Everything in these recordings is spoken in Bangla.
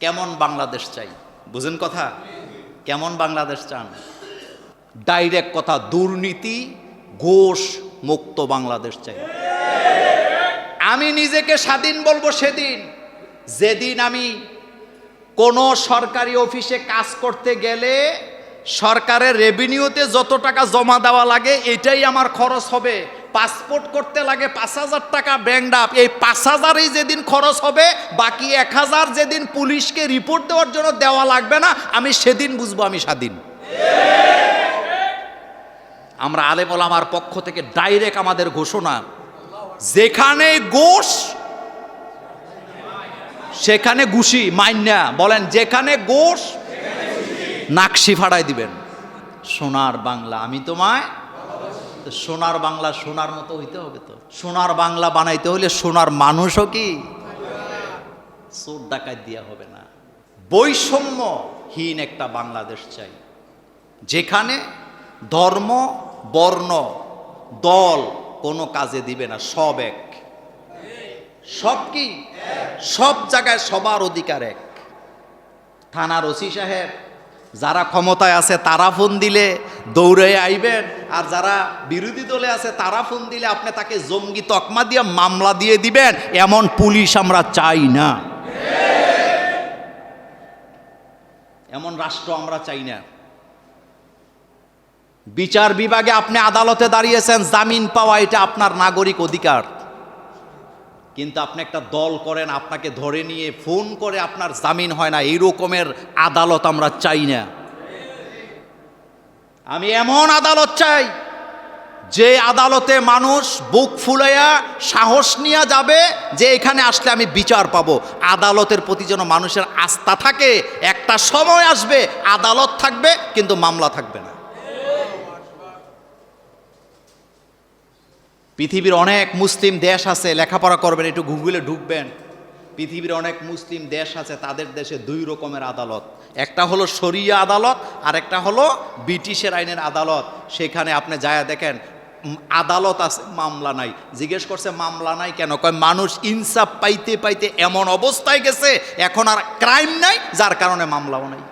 কেমন বাংলাদেশ চাই? বুঝেন কথা? কেমন বাংলাদেশ চান? ডাইরেক্ট কথা, দুর্নীতি, ঘোষ মুক্ত বাংলাদেশ চাই। আমি নিজেকে স্বাধীন বলব সেদিন। যেদিন আমি কোনো সরকারি অফিসে কাজ করতে গেলে সরকারের রেভিনিউতে যত টাকা জমা দেওয়া লাগে, এটাই আমার খরচ হবে। পাসপোর্ট করতে লাগে পাঁচ হাজার টাকা ব্যাংক আপ। এই পাঁচ হাজারই যেদিন খরচ হবে, বাকি এক হাজার যেদিন পুলিশকে রিপোর্ট দেওয়ার জন্য দেওয়া লাগবে না, আমি সেদিন বুঝব আমি স্বাধীন। আমরা আলেমল আমার পক্ষ থেকে ডাইরেক্ট আমাদের ঘোষণা, যেখানে গোশ, সেখানে গুশি মাইন্যা, বলেন যেখানে গোশ, নাকশি ফাড়াই দিবেন। সোনার বাংলা, আমি তোমায় তো সোনার বাংলা সোনার মতো হইতে হবে তো। সোনার বাংলা বানাইতে হলে সোনার মানুষও কি? চোর ডাকাত দিয়া হবে না। বৈষম্যহীন একটা বাংলাদেশ চাই। যেখানে ধর্ম, বর্ণ, দল কোনো কাজে দিবে না, সব এক। সব কি? সব জায়গায় সবার অধিকার এক। থানার ওসি সাহেব যারা ক্ষমতায় আছে তারা ফোন দিলে দৌড়ে আইবেন, আর যারা বিরোধী দলে আছে তারা ফোন দিলে আপনি তাকে জঙ্গি তকমা দিয়ে মামলা দিয়ে দিবেন, এমন পুলিশ আমরা চাই না। এমন রাষ্ট্র আমরা চাই না। বিচার বিভাগে আপনি আদালতে দাঁড়িয়েছেন, জামিন পাওয়া এটা আপনার নাগরিক অধিকার। কিন্তু আপনি একটা দল করেন, আপনাকে ধরে নিয়ে ফোন করে আপনার জামিন হয় না এই রকমের আদালত আমরা চাই না। আমি এমন আদালত চাই, যে আদালতে মানুষ বুক ফুলাইয়া সাহস নিয়ে যাবে যে এখানে আসলে আমি বিচার পাবো। আদালতের প্রতি যেন মানুষের আস্থা থাকে, একটা সময় আসবে, আদালত থাকবে, কিন্তু মামলা থাকবে না। পৃথিবীর অনেক মুসলিম দেশ আছে, লেখাপড়া করবেন, একটু গুগলে ঢুকবেন। পৃথিবীর অনেক মুসলিম দেশ আছে, তাদের দেশে দুই রকমের আদালত। একটা হলো শরিয়া আদালত আর একটা হলো ব্রিটিশের আইনের আদালত। সেখানে আপনি যায় দেখেন আদালত আছে, মামলা নাই। জিজ্ঞেস করছে, মামলা নাই কেন? কয়, মানুষ ইনসাফ পাইতে পাইতে এমন অবস্থায় গেছে, এখন আর ক্রাইম নাই, যার কারণে মামলাও নাই।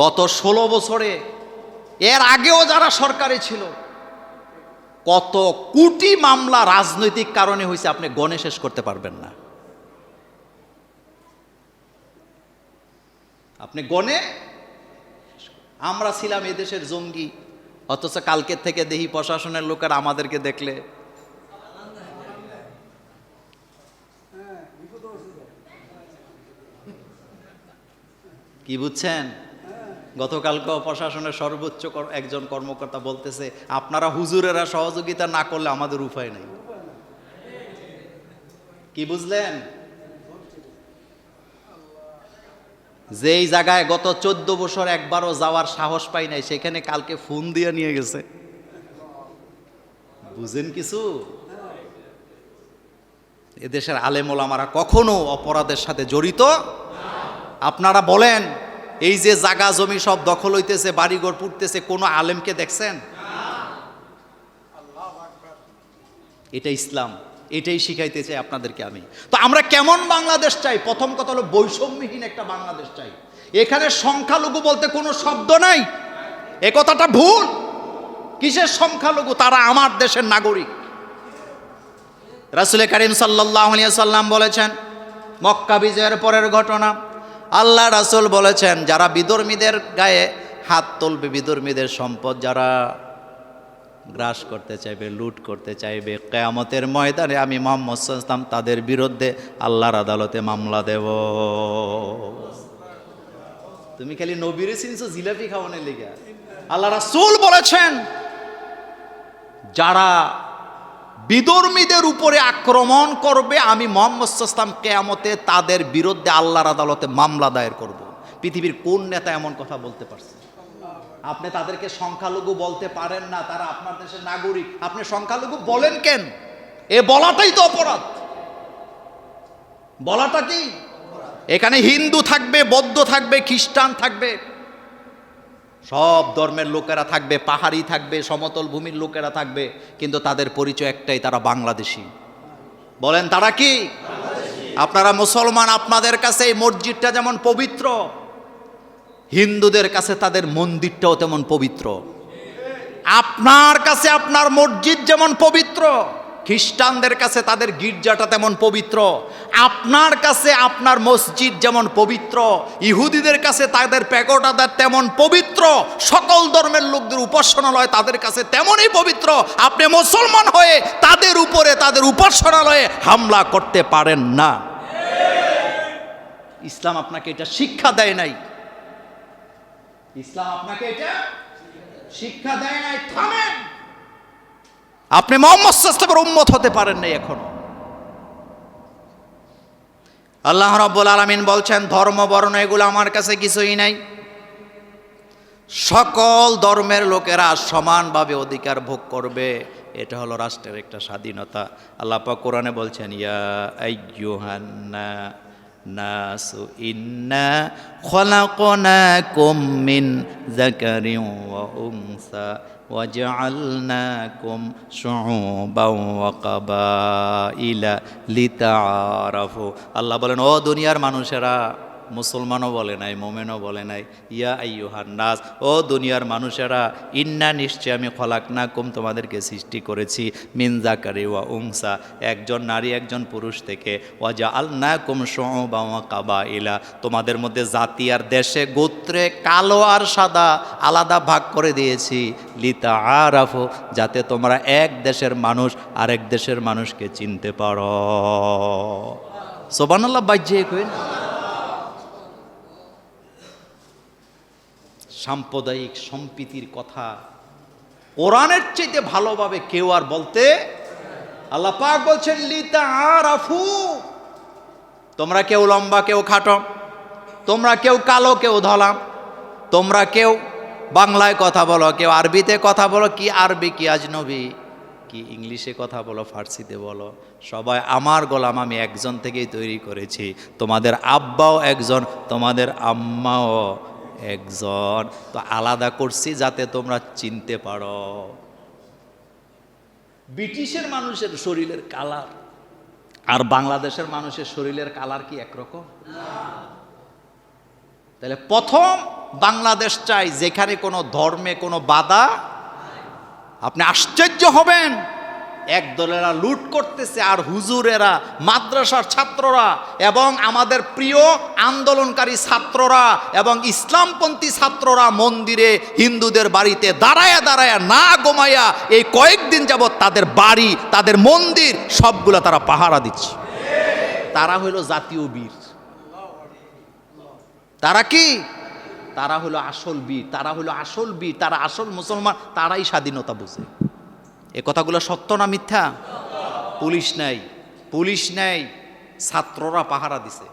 গত ষোলো বছরে এর আগেও যারা সরকারে ছিল, কত কোটি মামলা রাজনৈতিক কারণে হয়েছে, আপনি গণে শেষ করতে পারবেন না। আপনি গণে আমরা ছিলাম এদেশের জঙ্গি, অথচ কালকের থেকে দেখি প্রশাসনের লোকের আমাদেরকে দেখলে। কি বুঝছেন? গতকালকে প্রশাসনের সর্বোচ্চ একজন কর্মকর্তা বলতেছে, আপনারা হুজুরেরা সহযোগিতা না করলে আমাদের উপায় নেই। কি বুঝলেন? যেই জায়গায় গত চোদ্দ বছর একবারও যাওয়ার সাহস পাই নাই, সেখানে কালকে ফোন দিয়ে নিয়ে গেছে। বুঝেন কিছু? এদেশের আলেমোলামারা কখনো অপরাধের সাথে জড়িত? আপনারা বলেন। এই যে জাগা জমি সব দখল হইতেছে, বাড়িঘর পুড়তেছে, কোনো আলেমকে দেখছেন? এটা ইসলাম, এটাই শিখাইতে চাই আপনাদেরকে আমি। তো আমরা কেমন বাংলাদেশ চাই? প্রথম কথা হলো বৈষম্যহীন একটা বাংলাদেশ চাই। এখানে সংখ্যালঘু বলতে কোনো শব্দ নাই। এ কথাটা ভুল। কিসের সংখ্যালঘু? তারা আমার দেশের নাগরিক। রাসুল করিম সাল্লাহ সাল্লাম বলেছেন, মক্কা বিজয়ের পরের ঘটনা। আল্লাহ রাসুল বলেছেন, যারা বিধর্মীদের গায়ে হাত তুলবে, বিধর্মীদের সম্পদ যারা গ্রাস করতে চাইবে, লুট করতে চাইবে, কেয়ামতের ময়দানে আমি মোহাম্মদ ইসলাম তাদের বিরুদ্ধে আল্লাহর আদালতে মামলা দেব। তুমি খালি নবীরে চিনছো, জিলাপি খাওয়ানোর লিগা আল্লাহ রাসুল বলেছেন, যারা বিধর্মীদের উপরে আক্রমণ করবে, আমি মোহাম্মদ ইসলাম কেয়ামতে তাদের বিরুদ্ধে আল্লাহর আদালতে মামলা দায়ের করব। পৃথিবীর কোন নেতা এমন কথা বলতে পারছে? আপনি তাদেরকে সংখ্যালঘু বলতে পারেন না, তারা আপনার দেশের নাগরিক। আপনি সংখ্যালঘু বলেন কেন? এ বলাটাই তো অপরাধ। বলাটা কি? এখানে হিন্দু থাকবে, বৌদ্ধ থাকবে, খ্রিস্টান থাকবে। সব ধর্মের লোকেরা থাকবে, পাহাড়ি থাকবে, সমতল ভূমির লোকেরা থাকবে, কিন্তু তাদের পরিচয় একটাই, তারা বাংলাদেশি। বলেন, তারা কি? আপনারা মুসলমান, আপনাদের কাছে এই মসজিদটা যেমন পবিত্র, হিন্দুদের কাছে তাদের মন্দিরটাও তেমন পবিত্র। আপনার কাছে আপনার মসজিদ যেমন পবিত্র খ্রিস্টানদের কাছে তাদের গির্জাটা তেমন পবিত্র। আপনার কাছে আপনার মসজিদ যেমন পবিত্র, ইহুদিদের কাছে তাদের প্যাগোটাদার তেমন পবিত্র, সকল ধর্মের লোকদের উপাসনালয় তাদের কাছে তেমনই পবিত্র। আপনি মুসলমান হয়ে তাদের উপরে তাদের উপাসনালয়ে হামলা করতে পারেন না। ইসলাম আপনাকে এটা শিক্ষা দেয় নাই। ইসলাম আপনাকে এটা শিক্ষা দেয় নাই। থামেন। আপনি মোহাম্মদ উম্মত হতে পারেন নাই এখনও। আল্লাহ রাব্বুল আলামিন বলছেন, ধর্ম বর্ণ এগুলো আমার কাছে কিছুই নাই। সকল ধর্মের লোকেরা সমানভাবে অধিকার ভোগ করবে। এটা হলো রাষ্ট্রের একটা স্বাধীনতা। আল্লাহ কোরআনে বলছেন, ইয়া ইন্না মিন وجعلناكم شعوبا وقبائل لتعارفوا আল্লাহ বলেন ও দুনিয়ার মানুষেরা মুসলমানও বলে নাই, মোমেনও বলে নাই, ইয়া আইয়ুহান নাস, ও দুনিয়ার মানুষেরা, ইন্না নিশ্চয় আমি খলাক না কুম তোমাদেরকে সৃষ্টি করেছি, মিন জাকারি ওয়া উংসা একজন নারী, একজন পুরুষ থেকে ওয়াজা আল না কুম বা কাবা ইলা তোমাদের মধ্যে জাতি আর দেশে গোত্রে কালো আর সাদা আলাদা ভাগ করে দিয়েছি লিতা আরাফো যাতে তোমরা এক দেশের মানুষ আরেক দেশের মানুষকে চিনতে পারো। সোবানাল্লাহ বাজ্যে কই না? সাম্প্রদায়িক সম্প্রীতির কথা কোরআনের চাইতে ভালোভাবে কেউ আর বলতে আল্লাহ পাক বলছেন লিতা আরাফু তোমরা কেউ লম্বা, কেউ খাটো, তোমরা কেউ কালো, কেউ ধলাম, তোমরা কেউ বাংলায় কথা বলো, কেউ আরবিতে কথা বলো, কি আরবি, কি আজনবী, কি ইংলিশে কথা বলো, ফার্সিতে বলো। সবাই, আমার গোলাম আমি একজন থেকেই তৈরি করেছি। তোমাদের আব্বাও একজন, তোমাদের আম্মাও একজন। তো আলাদা করছি যাতে তোমরা চিনতে পারো। ব্রিটিশের মানুষের শরীরের কালার আর বাংলাদেশের মানুষের শরীরের কালার কি একরকম? তাহলে প্রথম বাংলাদেশ চাই যেখানে কোনো ধর্মে কোনো বাধা আপনি আশ্চর্য হবেন। এক দলেরা লুট করতেছে আর হুজুরেরা, মাদ্রাসার ছাত্ররা এবং আমাদের প্রিয় আন্দোলনকারী ছাত্ররা এবং ইসলামপন্থী ছাত্ররা মন্দিরে হিন্দুদের বাড়িতে দাঁড়ায়া দাঁড়ায়া না গোমায়া এই কয়েকদিন যাবৎ তাদের বাড়ি, তাদের মন্দির, সবগুলো তারা পাহারা দিচ্ছে। তারা হইল জাতীয় বীর। তারা কি? তারা হলো আসল বীর, তারা হলো আসল বীর, তারা আসল মুসলমান, তারাই স্বাধীনতা বুঝে। এ কথাগুলো সত্য না মিথ্যা? পুলিশ নেই। পুলিশ নেই, ছাত্ররা পাহারা দিছে।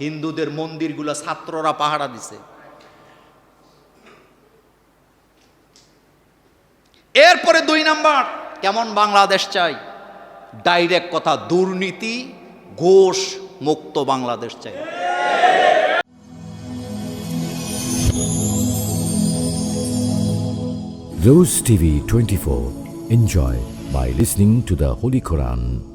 হিন্দুদের মন্দিরগুলো ছাত্ররা পাহারা দিছে। এরপরে দুই নাম্বার, কেমন বাংলাদেশ চাই? ডাইরেক্ট কথা, দুর্নীতি ঘোষ মুক্ত বাংলাদেশ চাই। Rose TV 24. Enjoy by listening to the Holy Quran.